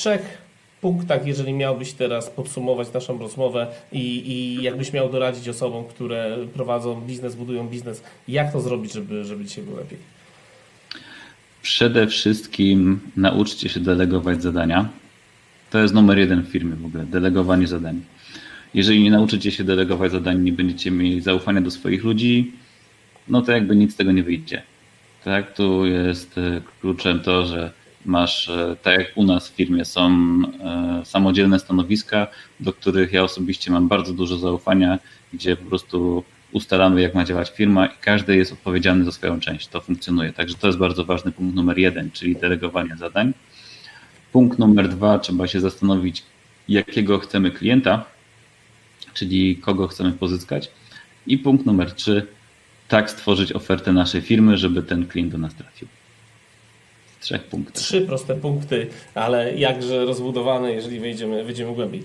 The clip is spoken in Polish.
trzech punktach, jeżeli miałbyś teraz podsumować naszą rozmowę i, i jakbyś miał doradzić osobom, które prowadzą biznes, budują biznes, jak to zrobić, żeby, żeby dzisiaj było lepiej? Przede wszystkim nauczcie się delegować zadania. To jest numer jeden w firmie w ogóle, delegowanie zadań. Jeżeli nie nauczycie się delegować zadań, nie będziecie mieli zaufania do swoich ludzi, no to jakby nic z tego nie wyjdzie. Tak, tu jest e, kluczem to, że masz, e, tak jak u nas w firmie są e, samodzielne stanowiska, do których ja osobiście mam bardzo dużo zaufania, gdzie po prostu ustalamy, jak ma działać firma i każdy jest odpowiedzialny za swoją część. To funkcjonuje. Także to jest bardzo ważny punkt numer jeden, czyli delegowanie zadań. Punkt numer dwa, trzeba się zastanowić, jakiego chcemy klienta, czyli kogo chcemy pozyskać. I punkt numer trzy, tak stworzyć ofertę naszej firmy, żeby ten klient do nas trafił. Trzech punktach. Trzy proste punkty, ale jakże rozbudowane, jeżeli wejdziemy, wejdziemy głębiej.